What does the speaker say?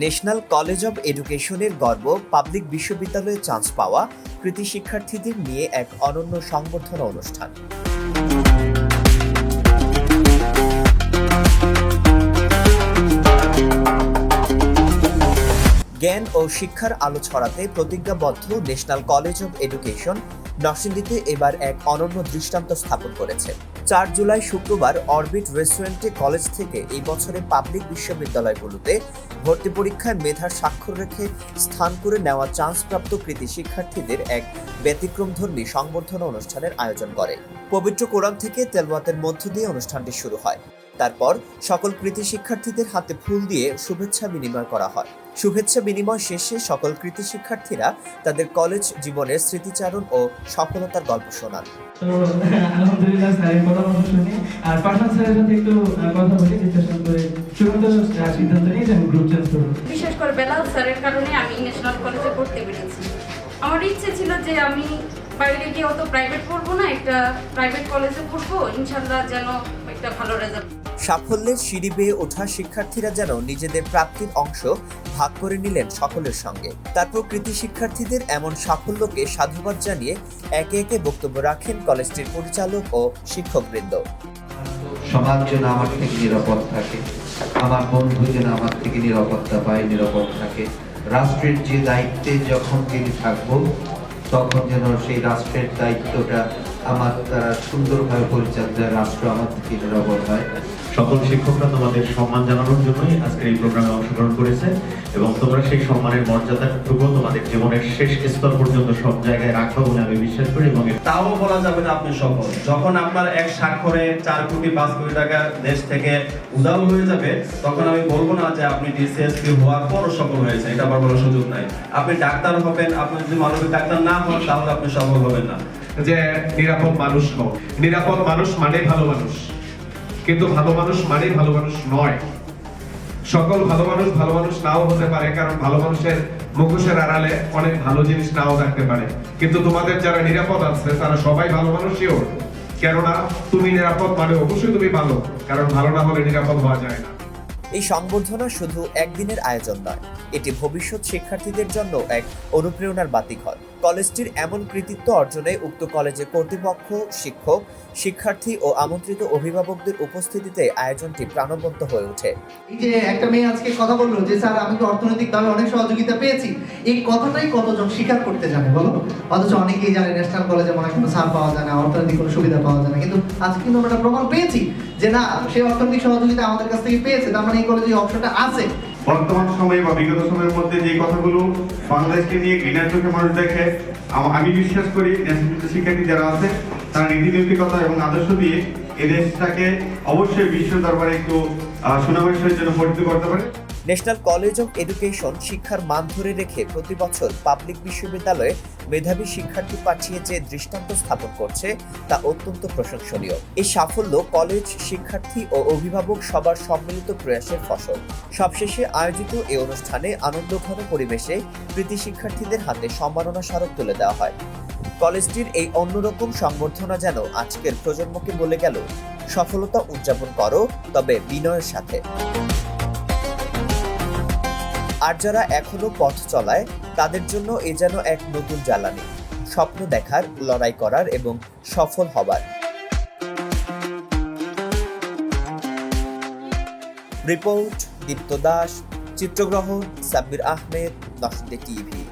National college of এডুকেশনের গর্ব public বিশ্ববিদ্যালয়ে চান্স পাওয়া কৃতি শিক্ষার্থীদের নিয়ে এক অনন্য সংবর্ধনা অনুষ্ঠান। জ্ঞান ও শিক্ষার আলো ছড়াতে প্রতিজ্ঞাবদ্ধ ন্যাশনাল কলেজ অব এডুকেশন নরসিংদীতে এবার এক অনন্য দৃষ্টান্ত স্থাপন করেছে। চার জুলাই শুক্রবার অরবিট রেস্টুরেন্টে কলেজ থেকে এই বছরে পাবলিক বিশ্ববিদ্যালয়গুলোতে ভর্তি পরীক্ষায় মেধার স্বাক্ষর রেখে স্থান করে নেওয়া চান্সপ্রাপ্ত কৃতি শিক্ষার্থীদের এক ব্যতিক্রমধর্মী সংবর্ধনা অনুষ্ঠানের আয়োজন করে। পবিত্র কোরআন থেকে তেলওয়াতের মধ্য দিয়ে অনুষ্ঠানটি শুরু হয়। তারপর সকল কৃতি শিক্ষার্থীদের হাতে ফুল দিয়ে শুভেচ্ছা বিনিময় করা হয়। শুভেচ্ছা বিনিময় শেষে সকল কৃতি শিক্ষার্থীরা তাদের কলেজ জীবনের স্মৃতিচারণ ও সফলতার গল্প শোনান। তো আলহামদুলিল্লাহ স্যারের কথা মতো আর পাঠান স্যারের সাথে একটু কথা বলি ডিসকাশন করে। চূড়ান্ত সিদ্ধান্ত নিয়ে আমি গ্রুপ চেঞ্জ করব বিশেষ করে বেলাল স্যারের কারণে আমি ন্যাশনাল কলেজে পড়তে পেরেছি। আমার ইচ্ছে ছিল যে আমি বাইরে গিয়ে অত প্রাইভেট পড়ব না একটা প্রাইভেট কলেজে পড়ব। ইনশাল্লাহ যেন একটা ভালো রেজাল্ট সাফল্যের সিঁড়ি বেয়ে ওঠা শিক্ষার্থীরা যেন নিজেদের প্রাপ্তির অংশ ভাগ করে নিলেন সকলের সঙ্গে। তারপর কৃতি শিক্ষার্থীদের এমন সাফল্যকে সাধুবাদ জানিয়ে একে একে বক্তব্য রাখেন কলেজটির পরিচালক ও শিক্ষকবৃন্দ। সমাজ যেন আমার থেকে নিরাপদ থাকে, আমার বন্ধু যেন আমার থেকে নিরাপত্তা পায়, নিরাপদ থাকে। রাষ্ট্রের যে দায়িত্বে যখন তিনি থাকব, তখন যেন সেই রাষ্ট্রের দায়িত্বটা আমার দ্বারা সুন্দরভাবে পরিচালিত রাষ্ট্র আমার থেকে নিরাপদ হয়। সকল শিক্ষকরা তোমাদের সম্মান জানানোর জন্যই আজকের এই প্রোগ্রামে অংশগ্রহণ করেছে এবং তোমরা সেই সম্মানের মর্যাদাটুকু তোমাদের জীবনের শেষ স্তর পর্যন্ত সব জায়গায় রাখো বলে আমি বিশ্বাস করি এবং তাও বলা যাবে না আপনি সফল। যখন আপনার এক স্বাক্ষরে চার কোটি পাঁচ কোটি টাকা দেশ থেকে উদাও হয়ে যাবে তখন আমি বলব না যে আপনি ডিসিএসপি হওয়ার পরও সফল হয়েছে এটা আমার বলার সুযোগ নাই। আপনি ডাক্তার হবেন আপনি যদি মানবিক ডাক্তার না হন তাহলে আপনি সফল হবেন না। যে নিরাপদ মানুষ হোক নিরাপদ মানুষ মানে ভালো মানুষ। কিন্তু ভালো মানুষ মানে ভালো মানুষ নয়। সকল ভালো মানুষ ভালো মানুষ নাও হতে পারে, কারণ ভালো মানুষের মুখোশের আড়ালে অনেক ভালো জিনিস নাও থাকতে পারে। কিন্তু তোমাদের যারা নিরাপদ আছে, তারা সবাই ভালো মানুষই ওর। কেননা তুমি নিরাপদ মানে অবশ্যই তুমি ভালো, কারণ ভালো না হলে নিরাপদ হওয়া যায় না। এই সংবর্ধনা শুধু একদিনের আয়োজন নয়, এটি ভবিষ্যৎ শিক্ষার্থীদের জন্য এক অনুপ্রেরণার বাতিঘর। কলেজটির এমন কৃতিত্ব অর্জনে উক্ত কলেজের কর্তৃপক্ষ, শিক্ষক, শিক্ষার্থী ও আমন্ত্রিত অভিভাবকদের উপস্থিতিতে আয়োজনটি প্রাণবন্ত হয়ে ওঠে। এই যে একটা মেয়ে আজকে কথা বলল যে, স্যার, আমি তো অর্থনৈতিকভাবে অনেক সহযোগিতা পেয়েছি। এই কথাটাই কতজন স্বীকার করতে জানে বলো? অথচ অনেকেই জানে ন্যাশনাল কলেজে মনে কোনো পাওয়া যায় না, অর্থনৈতিক কোনো সুবিধা পাওয়া যায় না। কিন্তু আজকে কিন্তু আমরা প্রমাণ পেয়েছি যে, না সেই অর্থনৈতিক সহযোগিতা আমাদের কাছ থেকে পেয়েছে। তার মানে এই কলেজে অপশনটা আছে। বর্তমান সময়ে বা বিগত সময়ের মধ্যে যে কথাগুলো বাংলাদেশকে নিয়ে ঘৃণার চোখে মানুষ দেখে, আমি বিশ্বাস করি ন্যাশনাল শিক্ষার্থী যারা আছে, তারা নীতি নৈতিকতা এবং আদর্শ দিয়ে এদেশটাকে দেশটাকে অবশ্যই বিশ্ব দরবারে একটু সুনামের জন্য পরিচিত করতে পারে। ন্যাশনাল কলেজ অফ এডুকেশন শিক্ষার মান ধরে রেখে প্রতি বছর পাবলিক বিশ্ববিদ্যালয়ে মেধাবী শিক্ষার্থী পাঠিয়ে যে দৃষ্টান্ত স্থাপন করছে, তা অত্যন্ত প্রশংসনীয়। এই সাফল্য কলেজ শিক্ষার্থী ও অভিভাবক সবার সম্মিলিত প্রয়াসের ফসল। সবশেষে আয়োজিত এই অনুষ্ঠানে আনন্দঘন পরিবেশে কৃতি শিক্ষার্থীদের হাতে সম্মাননা স্মারক তুলে দেওয়া হয়। কলেজটির এই অন্যরকম সংবর্ধনা যেন আজকের প্রজন্মকে বলে গেল, সফলতা উদযাপন করো, তবে বিনয়ের সাথে। আর যারা এখনও পথ চলায়, তাদের জন্য এ যেন এক নতুন জ্বালানি। স্বপ্ন দেখার, লড়াই করার এবং সফল হবার। রিপোর্ট দীপ্ত দাস, চিত্রগ্রহণ সাব্বির আহমেদ নসদে টিভি।